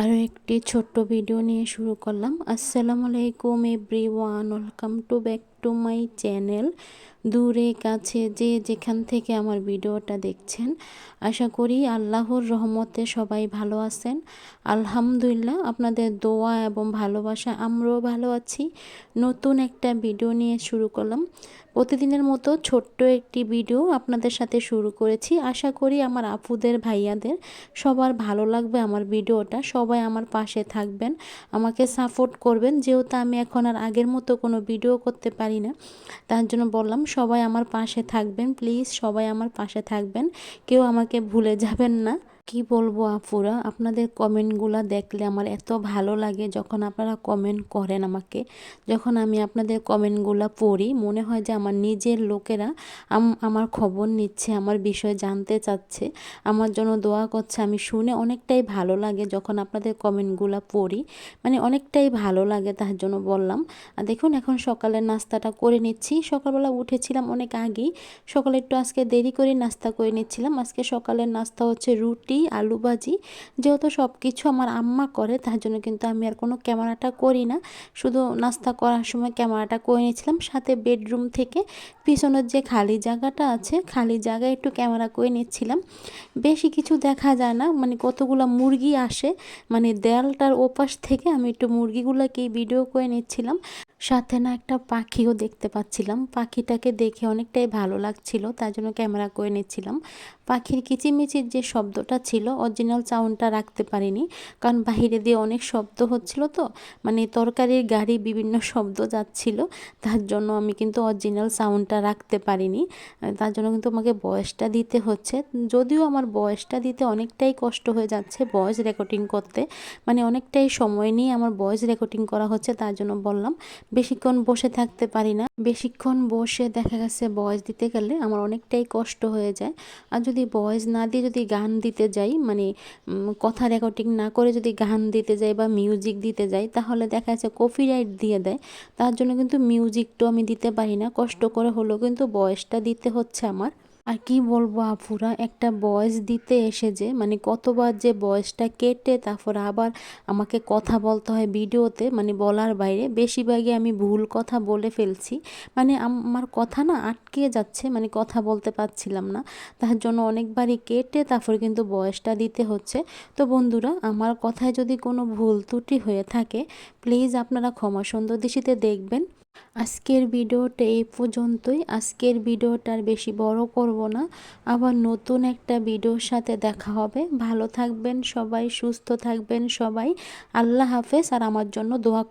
আরও একটি ছোট্ট ভিডিও নিয়ে শুরু করলাম। আসসালামু আলাইকুম everyone welcome to back to my channel দূরে, কাছে, যে যেখান থেকে আমার ভিডিওটা দেখছেন। আশা করি আল্লাহর রহমতে সবাই ভালো আছেন। আলহামদুলিল্লাহ, আপনাদের দোয়া এবং ভালোবাসা আমরাও ভালো আছি। নতুন একটা ভিডিও নিয়ে শুরু করলাম। প্রতিদিনের মতো ছোট্ট একটি ভিডিও আপনাদের সাথে শুরু করেছি। আশা করি আমার আপুদের, ভাইয়াদের সবার ভালো লাগবে আমার ভিডিওটা। সবাই আমার পাশে থাকবেন, আমাকে সাপোর্ট করবেন। যেহেতু আমি এখন আর আগের মতো কোনো ভিডিও করতে পারি না, তার জন্য বললাম সবাই আমার পাশে থাকবেন। প্লিজ সবাই আমার পাশে থাকবেন। কেউ আমাকে ভুলে যাবেন না। কি বলব আপুরা? আপনাদের কমেন্টগুলো দেখলে আমার এত ভালো লাগে যখন আপনারা কমেন্ট করেন আমাকে। যখন আমি আপনাদের কমেন্টগুলো পড়ি, মনে হয় যে আমার নিজের লোকেরা আমার খবর নিচ্ছে, আমার বিষয় জানতে চাচ্ছে। আমার জন্য দোয়া করছে, আমি শুনে অনেকটাই ভালো লাগে যখন আপনাদের কমেন্টগুলো পড়ি। মানে অনেকটাই ভালো লাগে তার জন্য বললাম। আর দেখুন, এখন সকালের নাস্তাটা করে নিচ্ছি। সকালবেলা উঠেছিলাম অনেক আগেই। সকালে একটু আজকে দেরি করে নাস্তা করে নিচ্ছিলাম। আজকে সকালের নাস্তা হচ্ছে রুটি রুটি, আলু ভাজি, যেহেতু সব কিছু আমার আম্মা করে, তার জন্য কিন্তু আমি আর কোনো ক্যামেরাটা করি না। শুধু নাস্তা করার সময় ক্যামেরাটা করে নিয়েছিলাম। সাথে বেডরুম থেকে পিছনের যে খালি জায়গাটা আছে, খালি জায়গায় একটু ক্যামেরা করে নিচ্ছিলাম। বেশি কিছু দেখা যায় না। মানে কতগুলো মুরগি আসে মানে দেয়ালটার ওপাশ থেকে আমি একটু মুরগিগুলোকে ভিডিও করে নিচ্ছিলাম। সাথে না একটা পাখিও দেখতে পাচ্ছিলাম। পাখিটাকে দেখে অনেকটাই ভালো লাগছিল, তার জন্য ক্যামেরা করে নিচ্ছিলাম। পাখির কিচিমিচির যে শব্দটা ছিল অরিজিনাল সাউন্ডটা রাখতে পারিনি। কারণ বাহিরে দিয়ে অনেক শব্দ হচ্ছিল তো মানে তরকারির গাড়ি বিভিন্ন শব্দ যাচ্ছিল, তার জন্য আমি কিন্তু অরিজিনাল সাউন্ডটা রাখতে পারিনি। তার জন্য কিন্তু আমাকে বয়সটা দিতে হচ্ছে। যদিও আমার বয়সটা দিতে অনেকটাই কষ্ট হয়ে যাচ্ছে ভয়েস রেকর্ডিং করতে মানে অনেকটাই সময় নিয়ে আমার ভয়েস রেকর্ডিং করা হচ্ছে, তার জন্য বললাম, বেশিক্ষণ বসে থাকতে পারি না। বেশিক্ষণ বসে দেখা গেছে বয়স দিতে গেলে আমার অনেকটাই কষ্ট হয়ে যায়। আর যদি বয়স না দিয়ে যদি গান দিতে যাই মানে কথা রেকর্ডিং না করে যদি গান দিতে যাই বা মিউজিক দিতে যাই, তাহলে দেখা যাচ্ছে কপিরাইট দিয়ে দেয়। তার জন্য কিন্তু মিউজিকটাও আমি দিতে পারি না, কষ্ট করে হলেও কিন্তু বয়সটা দিতে হচ্ছে আমার। আর কি বলব আপুরা একটা বয়স দিতে এসে যে মানে কতবার যে বয়সটা কেটে তারপর আবার আমাকে কথা বলতে হয় ভিডিওতে মানে বলার বাইরে, বেশিরভাগই আমি ভুল কথা বলে ফেলছি। মানে আমার কথা না আটকে যাচ্ছে মানে কথা বলতে পারছিলাম না। তার জন্য অনেকবারই কেটে তারপর কিন্তু বয়সটা দিতে হচ্ছে। তো বন্ধুরা, আমার কথায় যদি কোনো ভুল ত্রুটি হয়ে থাকে প্লিজ আপনারা ক্ষমা সুন্দর দৃষ্টিতে দেখবেন। আজকের ভিডিওটা এই পর্যন্তই। আজকের ভিডিওটার বেশি বড় করব না। আবার নতুন একটা ভিডিওর সাথে দেখা হবে। ভালো থাকবেন সবাই, সুস্থ থাকবেন সবাই। আল্লাহ হাফেজ আর আমার জন্য দোয়া